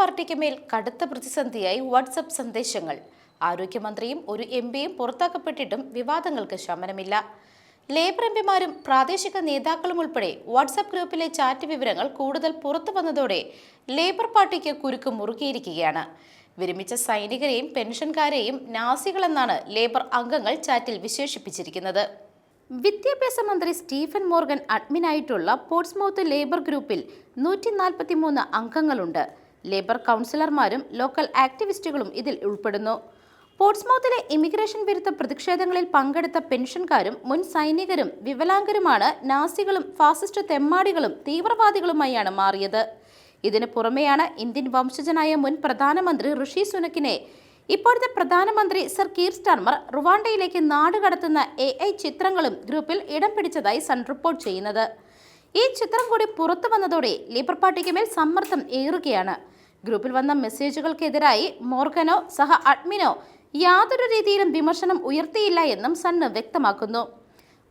പാർട്ടിക്ക് മേൽ കടുത്ത പ്രതിസന്ധിയായി വാട്സപ്പ് സന്ദേശങ്ങൾ. ആരോഗ്യമന്ത്രിയും ഒരു എം പിയും പുറത്താക്കപ്പെട്ടിട്ടും വിവാദങ്ങൾക്ക് ശമനമില്ല. ലേബർ എം പിമാരും പ്രാദേശിക നേതാക്കളും ഉൾപ്പെടെ വാട്സപ്പ് ഗ്രൂപ്പിലെ ചാറ്റ് വിവരങ്ങൾ കൂടുതൽ പുറത്തു വന്നതോടെ ലേബർ പാർട്ടിക്ക് കുരുക്ക് മുറുകിയിരിക്കുകയാണ്. വിരമിച്ച സൈനികരെയും പെൻഷൻകാരെയും നാസികളെന്നാണ് ലേബർ അംഗങ്ങൾ ചാറ്റിൽ വിശേഷിപ്പിച്ചിരിക്കുന്നത്. വിദ്യാഭ്യാസ മന്ത്രി സ്റ്റീഫൻ മോർഗൻ അഡ്മിനായിട്ടുള്ള പോർട്സ്മൗത്ത് ലേബർ ഗ്രൂപ്പിൽ നൂറ്റി നാൽപ്പത്തി മൂന്ന് അംഗങ്ങളുണ്ട്. ലേബർ കൗൺസിലർമാരും ലോക്കൽ ആക്ടിവിസ്റ്റുകളും ഇതിൽ ഉൾപ്പെടുന്നു. പോർട്സ്മൗത്തിലെ ഇമിഗ്രേഷൻ വിരുദ്ധ പ്രതിഷേധങ്ങളിൽ പങ്കെടുത്ത പെൻഷൻകാരും മുൻ സൈനികരും വിവലാംഗരുമാണ് നാസികളും ഫാസിസ്റ്റ് തെമ്മാടികളും തീവ്രവാദികളുമായാണ് മാറിയത്. ഇതിനു പുറമെയാണ് ഇന്ത്യൻ വംശജനായ മുൻ പ്രധാനമന്ത്രി ഋഷി സുനക്കിനെ ഇപ്പോഴത്തെ പ്രധാനമന്ത്രി സർ കീർ സ്റ്റാർമർ റുവാണ്ടയിലേക്ക് നാടുകടത്തുന്ന എ ഐ ചിത്രങ്ങളും ഗ്രൂപ്പിൽ ഇടം പിടിച്ചതായി സൺ റിപ്പോർട്ട് ചെയ്യുന്നത്. ഈ ചിത്രം കൂടി പുറത്തു വന്നതോടെ ലേബർ പാർട്ടിക്ക് മേൽ സമ്മർദ്ദം ഏറുകയാണ്. ഗ്രൂപ്പിൽ വന്ന മെസ്സേജുകൾക്കെതിരായി മോർഗനോ സഹ അഡ്മിനോ യാതൊരു രീതിയിലും വിമർശനം ഉയർത്തിയില്ല എന്നും സണ്ണ് വ്യക്തമാക്കുന്നു.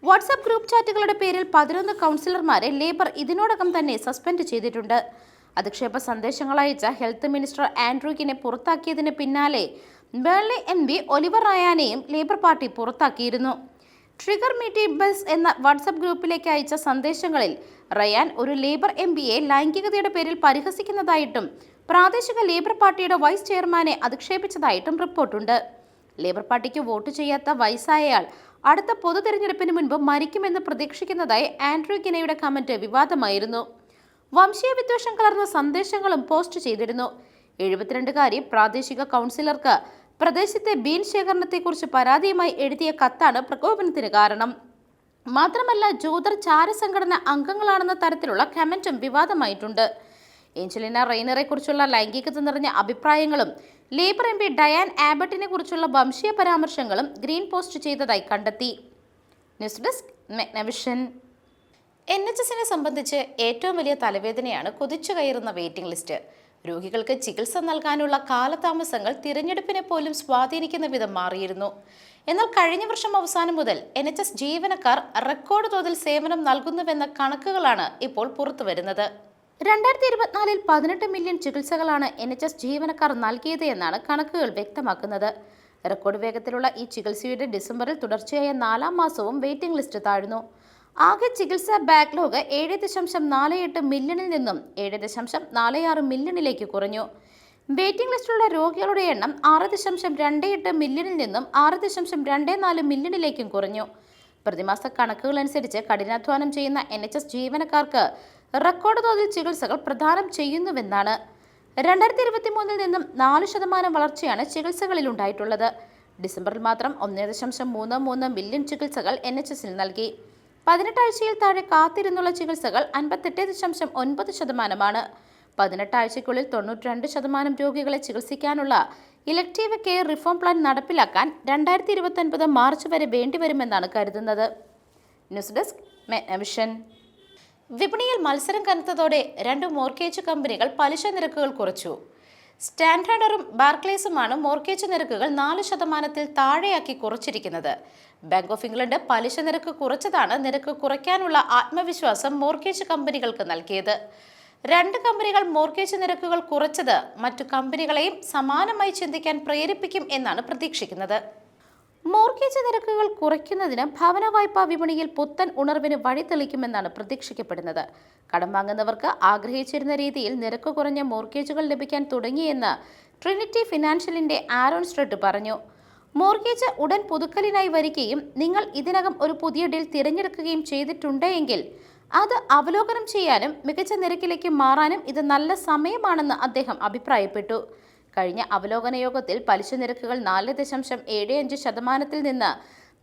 വാട്സാപ്പ് ഗ്രൂപ്പ് ചാറ്റുകളുടെ പേരിൽ പതിനൊന്ന് കൗൺസിലർമാരെ ലേബർ ഇതിനോടകം തന്നെ സസ്പെൻഡ് ചെയ്തിട്ടുണ്ട്. അധിക്ഷേപ സന്ദേശങ്ങൾ അയച്ച ഹെൽത്ത് മിനിസ്റ്റർ ആൻഡ്രൂക്കിനെ പുറത്താക്കിയതിന് പിന്നാലെ ബേർലി എം പി ഒലിവർ റയാനെയും ലേബർ പാർട്ടി പുറത്താക്കിയിരുന്നു. ട്രിഗർ മീറ്റി ബസ് എന്ന വാട്സപ്പ് ഗ്രൂപ്പിലേക്ക് അയച്ച സന്ദേശങ്ങളിൽ റയാൻ ഒരു ലേബർ എം പിയെ ലൈംഗികതയുടെ പേരിൽ പരിഹസിക്കുന്നതായിട്ടും പ്രാദേശിക ലേബർ പാർട്ടിയുടെ വൈസ് ചെയർമാനെ അധിക്ഷേപിച്ചതായിട്ടും റിപ്പോർട്ടുണ്ട്. ലേബർ പാർട്ടിക്ക് വോട്ട് ചെയ്യാത്ത വയസ്സായയാൾ അടുത്ത പൊതു തെരഞ്ഞെടുപ്പിന് മുൻപ് മരിക്കുമെന്ന് പ്രതീക്ഷിക്കുന്നതായി ആൻഡ്രൂ കിനയുടെ കമന്റ് വിവാദമായിരുന്നു. വംശീയ വിദ്വേഷം കലർന്ന സന്ദേശങ്ങളും പോസ്റ്റ് ചെയ്തിരുന്നു. എഴുപത്തിരണ്ടുകാരി പ്രാദേശിക കൗൺസിലർക്ക് പ്രദേശത്തെ ബീൻ ശേഖരണത്തെക്കുറിച്ച് പരാതിയുമായി എഴുതിയ കത്താണ് പ്രകോപനത്തിന് കാരണം. മാത്രമല്ല ജൂതർ ചാരസംഘടന അംഗങ്ങളാണെന്ന തരത്തിലുള്ള കമന്റും വിവാദമായിട്ടുണ്ട്. ഏഞ്ചലിന റെയ്നറെ കുറിച്ചുള്ള ലൈംഗികത നിറഞ്ഞ അഭിപ്രായങ്ങളും ലേബർ എം പി ഡയാൻ ആബട്ടിനെ കുറിച്ചുള്ള വംശീയ പരാമർശങ്ങളും ഗ്രീൻ പോസ്റ്റ് ചെയ്തതായി കണ്ടെത്തി. News desk Megnavision. N H എസിനെ സംബന്ധിച്ച് ഏറ്റവും വലിയ തലവേദനയാണ് കുതിച്ചു കയറുന്ന വെയിറ്റിംഗ് ലിസ്റ്റ്. രോഗികൾക്ക് ചികിത്സ നൽകാനുള്ള കാലതാമസങ്ങൾ തിരഞ്ഞെടുപ്പിനെ പോലും സ്വാധീനിക്കുന്ന വിധം മാറിയിരുന്നു. എന്നാൽ കഴിഞ്ഞ വർഷം അവസാനം മുതൽ എൻ എച്ച് എസ് ജീവനക്കാർ റെക്കോർഡ് തോതിൽ സേവനം നൽകുന്നുവെന്ന കണക്കുകളാണ് ഇപ്പോൾ പുറത്തുവരുന്നത്. രണ്ടായിരത്തി ഇരുപത്തിനാലിൽ പതിനെട്ട് മില്യൺ ചികിത്സകളാണ് എൻ എച്ച് എസ് ജീവനക്കാർ നൽകിയത് എന്നാണ് കണക്കുകൾ വ്യക്തമാക്കുന്നത്. റെക്കോർഡ് വേഗത്തിലുള്ള ഈ ചികിത്സയുടെ ഡിസംബറിൽ തുടർച്ചയായ നാലാം മാസവും വെയിറ്റിംഗ് ലിസ്റ്റ് താഴ്ന്നു. ആകെ ചികിത്സാ ബാക്ക്ലോഗ് ഏഴ് ദശാംശം നാല് എട്ട് മില്യണിൽ നിന്നും ഏഴ് ദശാംശം നാല് ആറ് മില്യണിലേക്ക് കുറഞ്ഞു. വെയിറ്റിംഗ് ലിസ്റ്റിലുള്ള രോഗികളുടെ എണ്ണം ആറ് ദശാംശം രണ്ട് എട്ട് മില്യണിൽ നിന്നും ആറ് ദശാംശം രണ്ട് നാല് മില്യണിലേക്കും കുറഞ്ഞു. പ്രതിമാസ കണക്കുകൾ അനുസരിച്ച് കഠിനാധ്വാനം ചെയ്യുന്ന എൻ എച്ച് എസ് ജീവനക്കാർക്ക് റെക്കോർഡ് തോതിൽ ചികിത്സകൾ പ്രധാനം ചെയ്യുന്നുവെന്നാണ്. രണ്ടായിരത്തി ഇരുപത്തി മൂന്നിൽ നിന്നും നാല് ശതമാനം വളർച്ചയാണ് ചികിത്സകളിൽ ഉണ്ടായിട്ടുള്ളത്. ഡിസംബറിൽ മാത്രം ഒന്നേ ദശാംശം മൂന്ന് മൂന്ന് മില്യൺ ചികിത്സകൾ എൻ എച്ച് എസിൽ നൽകി. പതിനെട്ടാഴ്ചയിൽ താഴെ കാത്തിരുന്നുള്ള ചികിത്സകൾ അൻപത്തെട്ട് ദശാംശം ഒൻപത് ശതമാനമാണ്. പതിനെട്ടാഴ്ചയ്ക്കുള്ളിൽ തൊണ്ണൂറ്റിരണ്ട് ശതമാനം രോഗികളെ ചികിത്സിക്കാനുള്ള ഇലക്ടീവ് കെയർ റിഫോം പ്ലാൻ നടപ്പിലാക്കാൻ രണ്ടായിരത്തി ഇരുപത്തൊൻപത് മാർച്ച് വരെ വേണ്ടിവരുമെന്നാണ് കരുതുന്നത്. ന്യൂസ് ഡെസ്ക് മെഗ്നവിഷൻ വിപണിയിൽ മത്സരം കനത്തതോടെ രണ്ട് മോർഗേജ് കമ്പനികൾ പലിശ നിരക്കുകൾ കുറച്ചു. സ്റ്റാൻഡേർഡറും ബാർക്ലേസുമാണ് മോർഗേജ് നിരക്കുകൾ നാല് ശതമാനത്തിൽ താഴെയാക്കി കുറച്ചിരിക്കുന്നത്. ബാങ്ക് ഓഫ് ഇംഗ്ലണ്ട് പലിശ നിരക്ക് കുറച്ചതാണ് നിരക്ക് കുറയ്ക്കാനുള്ള ആത്മവിശ്വാസം മോർഗേജ് കമ്പനികൾക്ക് നൽകിയത്. രണ്ട് കമ്പനികൾ മോർഗേജ് നിരക്കുകൾ കുറച്ചത് മറ്റു കമ്പനികളെയും സമാനമായി ചിന്തിക്കാൻ പ്രേരിപ്പിക്കും എന്നാണ് പ്രതീക്ഷിക്കുന്നത്. മോർഗേജ് നിരക്കുകൾ കുറയ്ക്കുന്നതിന് ഭവന വായ്പാ വിപണിയിൽ പുത്തൻ ഉണർവിന് വഴി തെളിക്കുമെന്നാണ് പ്രതീക്ഷിക്കപ്പെടുന്നത്. കടം വാങ്ങുന്നവർക്ക് ആഗ്രഹിച്ചിരുന്ന രീതിയിൽ നിരക്ക് കുറഞ്ഞ മോർഗേജുകൾ ലഭിക്കാൻ തുടങ്ങിയെന്ന് ട്രിനിറ്റി ഫിനാൻഷ്യലിന്റെ ആരോൺ സ്ട്രെഡ് പറഞ്ഞു. മോർഗേജ് ഉടൻ പുതുക്കലിനായി വരികയും നിങ്ങൾ ഇതിനകം ഒരു പുതിയ ഡീൽ തിരഞ്ഞെടുക്കുകയും ചെയ്തിട്ടുണ്ടെങ്കിൽ അത് അവലോകനം ചെയ്യാനും മികച്ച നിരക്കിലേക്ക് മാറാനും ഇത് നല്ല സമയമാണെന്ന് അദ്ദേഹം അഭിപ്രായപ്പെട്ടു. കഴിഞ്ഞ അവലോകന യോഗത്തിൽ പലിശ നിരക്കുകൾ നാല് ദശാംശം ഏഴ് അഞ്ച് ശതമാനത്തിൽ നിന്ന്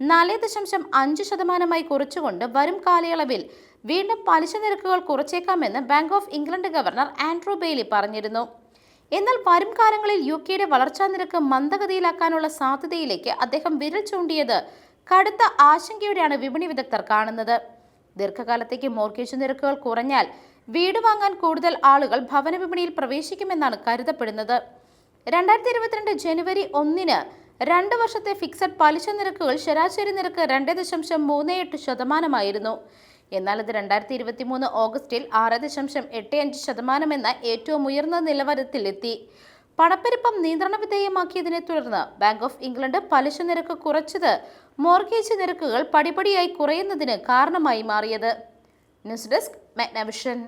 നാല് ദശാംശം അഞ്ച് ശതമാനമായി കുറച്ചുകൊണ്ട് വരും കാലയളവിൽ വീണ്ടും പലിശ നിരക്കുകൾ കുറച്ചേക്കാമെന്ന് Bank of England governor Andrew Bailey പറഞ്ഞിരുന്നു. എന്നാൽ വരും കാലങ്ങളിൽ യു കെയുടെ വളർച്ചാ നിരക്ക് മന്ദഗതിയിലാക്കാനുള്ള സാധ്യതയിലേക്ക് അദ്ദേഹം വിരൽ ചൂണ്ടിയത് കടുത്ത ആശങ്കയോടെയാണ് വിപണി വിദഗ്ധർ കാണുന്നത്. ദീർഘകാലത്തേക്ക് മോർഗേജ് നിരക്കുകൾ കുറഞ്ഞാൽ വീട് വാങ്ങാൻ കൂടുതൽ ആളുകൾ ഭവന വിപണിയിൽ പ്രവേശിക്കുമെന്നാണ് കരുതപ്പെടുന്നത്. രണ്ടായിരത്തി ഇരുപത്തിരണ്ട് ജനുവരി ഒന്നിന് രണ്ട് വർഷത്തെ ഫിക്സഡ് പലിശ നിരക്കുകൾ ശരാശരി നിരക്ക് രണ്ട് ദശാംശം മൂന്ന് എട്ട് ശതമാനമായിരുന്നു. എന്നാൽ ഇത് രണ്ടായിരത്തി ഇരുപത്തി മൂന്ന് ഓഗസ്റ്റിൽ ആറ് ദശാംശം എട്ട് അഞ്ച് ശതമാനം എന്ന ഏറ്റവും ഉയർന്ന നിലവാരത്തിലെത്തി. പണപ്പെരുപ്പം നിയന്ത്രണ വിധേയമാക്കിയതിനെ തുടർന്ന് ബാങ്ക് ഓഫ് ഇംഗ്ലണ്ട് പലിശ നിരക്ക് കുറച്ചത് മോർഗേജ് നിരക്കുകൾ പടിപടിയായി കുറയുന്നതിന് കാരണമായി മാറിയത്. News desk Magnavision.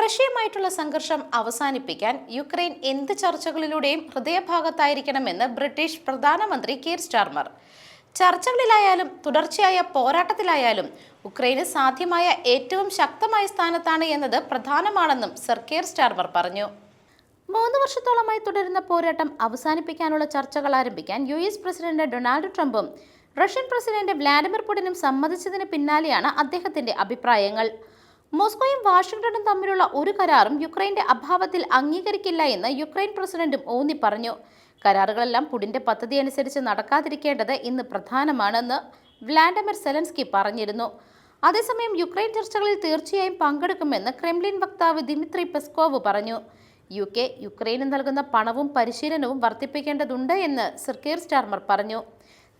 റഷ്യയുമായിട്ടുള്ള സംഘർഷം അവസാനിപ്പിക്കാൻ യുക്രൈൻ എന്ത് ചർച്ചകളിലൂടെയും ഹൃദയഭാഗത്തായിരിക്കണമെന്ന് ബ്രിട്ടീഷ് പ്രധാനമന്ത്രി കീർ സ്റ്റാർമർ. ചർച്ചകളിലായാലും തുടർച്ചയായ പോരാട്ടത്തിലായാലും ഉക്രൈന് സാധ്യമായ ഏറ്റവും ശക്തമായ സ്ഥാനത്താണ് എന്നത് പ്രധാനമാണെന്നും സർ കീർ സ്റ്റാർമർ പറഞ്ഞു. മൂന്ന് വർഷത്തോളമായി തുടരുന്ന പോരാട്ടം അവസാനിപ്പിക്കാനുള്ള ചർച്ചകൾ ആരംഭിക്കാൻ യു എസ് പ്രസിഡന്റ് ഡൊണാൾഡ് ട്രംപും റഷ്യൻ പ്രസിഡന്റ് വ്ലാഡിമിർ പുടിനും സമ്മതിച്ചതിന് പിന്നാലെയാണ് അദ്ദേഹത്തിന്റെ അഭിപ്രായങ്ങൾ. മോസ്കോയും വാഷിംഗ്ടണും തമ്മിലുള്ള ഒരു കരാറും യുക്രൈന്റെ അഭാവത്തിൽ അംഗീകരിക്കില്ല എന്ന് യുക്രൈൻ പ്രസിഡന്റും ഊന്നി പറഞ്ഞു. കരാറുകളെല്ലാം പുടിന്റെ പദ്ധതി അനുസരിച്ച് നടക്കാതിരിക്കേണ്ടത് ഇന്ന് പ്രധാനമാണെന്ന് വ്ലാഡിമിർ സെലൻസ്കി പറഞ്ഞിരുന്നു. അതേസമയം യുക്രൈൻ ചർച്ചകളിൽ തീർച്ചയായും പങ്കെടുക്കുമെന്ന് ക്രെംലിൻ വക്താവ് ദിമിത്രി പെസ്കോവ് പറഞ്ഞു. യു കെ യുക്രൈന് നൽകുന്ന പണവും പരിശീലനവും വർദ്ധിപ്പിക്കേണ്ടതുണ്ട് എന്ന് സിർക്കേർ സ്റ്റാർമർ പറഞ്ഞു.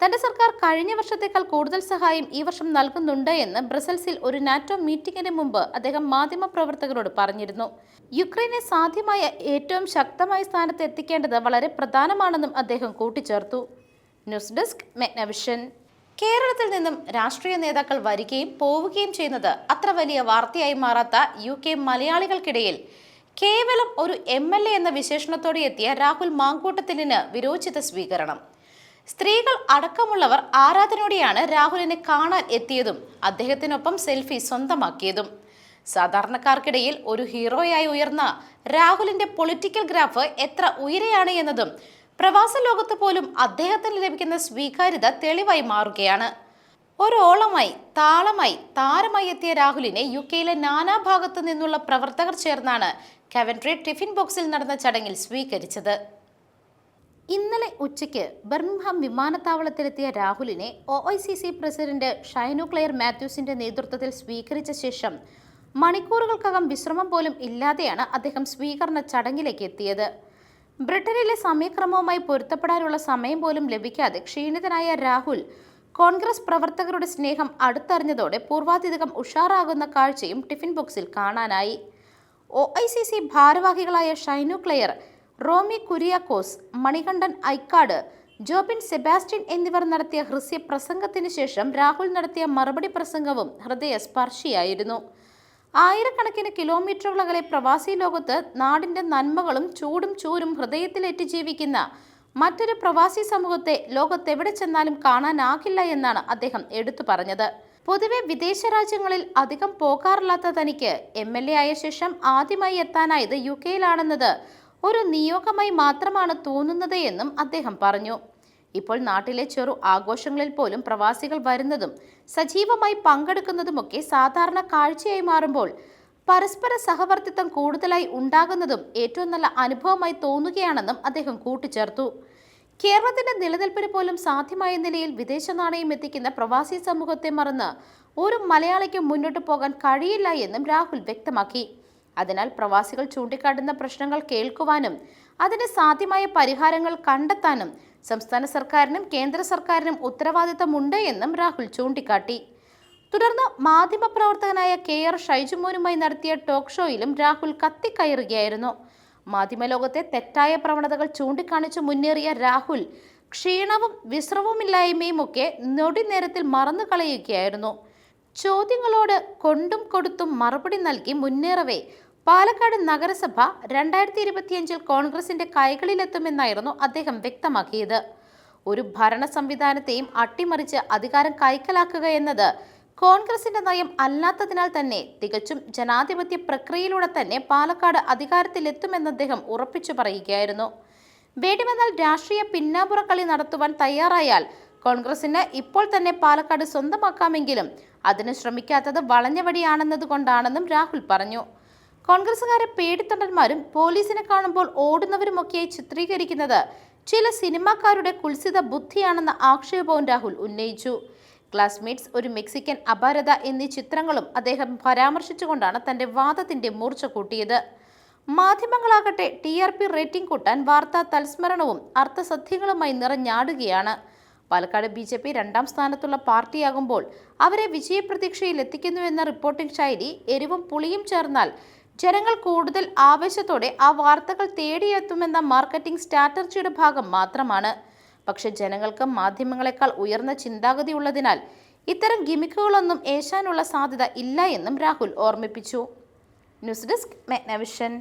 തന്റെ സർക്കാർ കഴിഞ്ഞ വർഷത്തേക്കാൾ കൂടുതൽ സഹായം ഈ വർഷം നൽകുന്നുണ്ട് എന്ന് ബ്രസൽസിൽ ഒരു നാറ്റോ മീറ്റിംഗിന് മുമ്പ് അദ്ദേഹം മാധ്യമപ്രവർത്തകരോട് പറഞ്ഞിരുന്നു. യുക്രൈനെ സാധ്യമായ ഏറ്റവും ശക്തമായ സ്ഥാനത്ത് എത്തിക്കേണ്ടത് വളരെ പ്രധാനമാണെന്നും അദ്ദേഹം കൂട്ടിച്ചേർത്തു. ന്യൂസ് ഡെസ്ക് മെഗ്നവിഷൻ കേരളത്തിൽ നിന്നും രാഷ്ട്രീയ നേതാക്കൾ വരികയും പോവുകയും ചെയ്യുന്നത് അത്ര വലിയ വാർത്തയായി മാറാത്ത യു കെ മലയാളികൾക്കിടയിൽ. കേവലം ഒരു എം എൽ എ എന്ന വിശേഷണത്തോടെ എത്തിയ രാഹുൽ മാങ്കൂട്ടത്തിലിന് വിരോചിത സ്വീകരണം. സ്ത്രീകൾ അടക്കമുള്ളവർ ആരാധനയോടെയാണ് രാഹുലിനെ കാണാൻ എത്തിയതും അദ്ദേഹത്തിനൊപ്പം സെൽഫി സ്വന്തമാക്കിയതും. സാധാരണക്കാർക്കിടയിൽ ഒരു ഹീറോയായി ഉയർന്ന രാഹുലിന്റെ പൊളിറ്റിക്കൽ ഗ്രാഫ് എത്ര ഉയരെയാണ് എന്നതും പ്രവാസ ലോകത്ത് പോലും അദ്ദേഹത്തിന് ലഭിക്കുന്ന സ്വീകാര്യത തെളിവായി മാറുകയാണ്. ഒരോളമായി താളമായി താരമായി എത്തിയ രാഹുലിനെ യു കെയിലെ നാനാഭാഗത്തു നിന്നുള്ള പ്രവർത്തകർ ചേർന്നാണ് കവൻട്രി ടിഫിൻ ബോക്സിൽ നടന്ന ചടങ്ങിൽ സ്വീകരിച്ചത്. ഇന്നലെ ഉച്ചയ്ക്ക് ബർമിംഗ്ഹാം വിമാനത്താവളത്തിലെത്തിയ രാഹുലിനെ O I C C president Shinu Claire മാത്യൂസിന്റെ നേതൃത്വത്തിൽ സ്വീകരിച്ച ശേഷം മണിക്കൂറുകൾക്കകം വിശ്രമം പോലും ഇല്ലാതെയാണ് അദ്ദേഹം സ്വീകരണ ചടങ്ങിലേക്ക് എത്തിയത്. ബ്രിട്ടനിലെ സമയക്രമവുമായി പൊരുത്തപ്പെടാനുള്ള സമയം പോലും ലഭിക്കാതെ ക്ഷീണിതനായ രാഹുൽ കോൺഗ്രസ് പ്രവർത്തകരുടെ സ്നേഹം അടുത്തറിഞ്ഞതോടെ പൂർവാധികം ഉഷാറാകുന്ന കാഴ്ചയും ടിഫിൻ ബോക്സിൽ കാണാനായി. ഒ ഐ സി സി ഭാരവാഹികളായ ഷൈനു ക്ലെയർ റോമി കുര്യാക്കോസ് മണികണ്ഠൻ ഐക്കാട് ജോബിൻ സെബാസ്റ്റ്യൻ എന്നിവർ നടത്തിയ ഹൃസ്യ പ്രസംഗത്തിന് ശേഷം രാഹുൽ നടത്തിയ മറുപടി പ്രസംഗവും ഹൃദയസ്പർശിയായിരുന്നു. ആയിരക്കണക്കിന് കിലോമീറ്ററുകൾ അകലെ പ്രവാസി ലോകത്ത് നാടിന്റെ നന്മകളും ചൂടും ചൂരും ഹൃദയത്തിലേറ്റ് ജീവിക്കുന്ന മറ്റൊരു പ്രവാസി സമൂഹത്തെ ലോകത്തെവിടെ ചെന്നാലും കാണാനാകില്ല എന്നാണ് അദ്ദേഹം എടുത്തു പറഞ്ഞത്. പൊതുവെ വിദേശ രാജ്യങ്ങളിൽ അധികം പോകാറില്ലാത്ത തനിക്ക് എം എൽ എ ആയ ശേഷം ആദ്യമായി എത്താനായത് യു കെയിലാണെന്നത് ഒരു നിയോഗമായി മാത്രമാണ് തോന്നുന്നത് എന്നും അദ്ദേഹം പറഞ്ഞു. ഇപ്പോൾ നാട്ടിലെ ചെറു ആഘോഷങ്ങളിൽ പോലും പ്രവാസികൾ വരുന്നതും സജീവമായി പങ്കെടുക്കുന്നതുമൊക്കെ സാധാരണ കാഴ്ചയായി മാറുമ്പോൾ പരസ്പര സഹവർത്തിത്വം കൂടുതലായി ഉണ്ടാകുന്നതും ഏറ്റവും നല്ല അനുഭവമായി തോന്നുകയാണെന്നും അദ്ദേഹം കൂട്ടിച്ചേർത്തു. കേരളത്തിന്റെ നിലനിൽപ്പിന് പോലും സാധ്യമായ നിലയിൽ വിദേശ നാണയം എത്തിക്കുന്ന പ്രവാസി സമൂഹത്തെ മറന്ന് ഒരു മലയാളിക്കും മുന്നോട്ട് പോകാൻ കഴിയില്ല എന്നും രാഹുൽ വ്യക്തമാക്കി. അതിനാൽ പ്രവാസികൾ ചൂണ്ടിക്കാട്ടുന്ന പ്രശ്നങ്ങൾ കേൾക്കുവാനും അതിന് സാധ്യമായ പരിഹാരങ്ങൾ കണ്ടെത്താനും സംസ്ഥാന സർക്കാരിനും കേന്ദ്ര സർക്കാരിനും ഉത്തരവാദിത്തമുണ്ട് എന്നും രാഹുൽ ചൂണ്ടിക്കാട്ടി. തുടർന്ന് മാധ്യമപ്രവർത്തകനായ കെ ആർ ഷൈജുമോനുമായി നടത്തിയ ടോക്ക് ഷോയിലും രാഹുൽ കത്തിക്കയറുകയായിരുന്നു. മാധ്യമലോകത്തെ തെറ്റായ പ്രവണതകൾ ചൂണ്ടിക്കാണിച്ചു മുന്നേറിയ രാഹുൽ ക്ഷീണവും വിശ്രമമില്ലായ്മയും ഒക്കെ നൊടി നേരത്തിൽ മറന്നു കളയുകയായിരുന്നു ചോദ്യങ്ങളോട് കൊണ്ടും കൊടുത്തും മറുപടി നൽകി മുന്നേറവേ പാലക്കാട് നഗരസഭ രണ്ടായിരത്തി ഇരുപത്തിയഞ്ചിൽ കോൺഗ്രസിന്റെ കൈകളിലെത്തുമെന്നായിരുന്നു അദ്ദേഹം വ്യക്തമാക്കിയത്. ഒരു ഭരണ സംവിധാനത്തെയും അട്ടിമറിച്ച് അധികാരം കൈക്കലാക്കുക എന്നത് കോൺഗ്രസിന്റെ നയം അല്ലാത്തതിനാൽ തന്നെ തികച്ചും ജനാധിപത്യ പ്രക്രിയയിലൂടെ തന്നെ പാലക്കാട് അധികാരത്തിലെത്തുമെന്ന് അദ്ദേഹം ഉറപ്പിച്ചു പറയുകയായിരുന്നു. വേണ്ടിവന്നാൽ രാഷ്ട്രീയ പിന്നാമ്പുറ കളി നടത്തുവാൻ തയ്യാറായാൽ കോൺഗ്രസിന് ഇപ്പോൾ തന്നെ പാലക്കാട് സ്വന്തമാക്കാമെങ്കിലും അതിന് ശ്രമിക്കാത്തത് വളഞ്ഞവടിയാണെന്നതുകൊണ്ടാണെന്നും രാഹുൽ പറഞ്ഞു. കോൺഗ്രസുകാരെ പേടിത്തണ്ടന്മാരും പോലീസിനെ കാണുമ്പോൾ ഓടുന്നവരുമൊക്കെയായി ചിത്രീകരിക്കുന്നത്. ചില സിനിമാക്കാരുടെ കുൽസിത ബുദ്ധിയാണെന്ന ആക്ഷേപവും രാഹുൽ ഉന്നയിച്ചു. ക്ലാസ്മേറ്റ്സ് ഒരു മെക്സിക്കൻ അപാരത എന്നീ ചിത്രങ്ങളും അദ്ദേഹം പരാമർശിച്ചുകൊണ്ടാണ് തന്റെ വാദത്തിന്റെ മൂർച്ച കൂട്ടിയത്. മാധ്യമങ്ങളാകട്ടെ ടി ആർ പി റേറ്റിംഗ് കൂട്ടാൻ വാർത്താ തൽസ്മരണവും അർത്ഥസത്യങ്ങളുമായി നിറഞ്ഞാടുകയാണ്. പാലക്കാട് ബി ജെ പി രണ്ടാം സ്ഥാനത്തുള്ള പാർട്ടിയാകുമ്പോൾ അവരെ വിജയപ്രതീക്ഷയിൽ എത്തിക്കുന്നുവെന്ന റിപ്പോർട്ടിംഗ് ശൈലി എരിവും പുളിയും ചേർന്നാൽ ജനങ്ങൾ കൂടുതൽ ആവേശത്തോടെ ആ വാർത്തകൾ തേടിയെത്തുമെന്ന മാർക്കറ്റിംഗ് സ്ട്രാറ്റജിയുടെ ഭാഗം മാത്രമാണ്. പക്ഷെ ജനങ്ങൾക്ക് മാധ്യമങ്ങളെക്കാൾ ഉയർന്ന ചിന്താഗതി ഉള്ളതിനാൽ ഇത്തരം ഗിമിക്കുകളൊന്നും ഏശാനുള്ള സാധ്യത ഇല്ല എന്നും രാഹുൽ ഓർമ്മിപ്പിച്ചു. News desk Megnavision.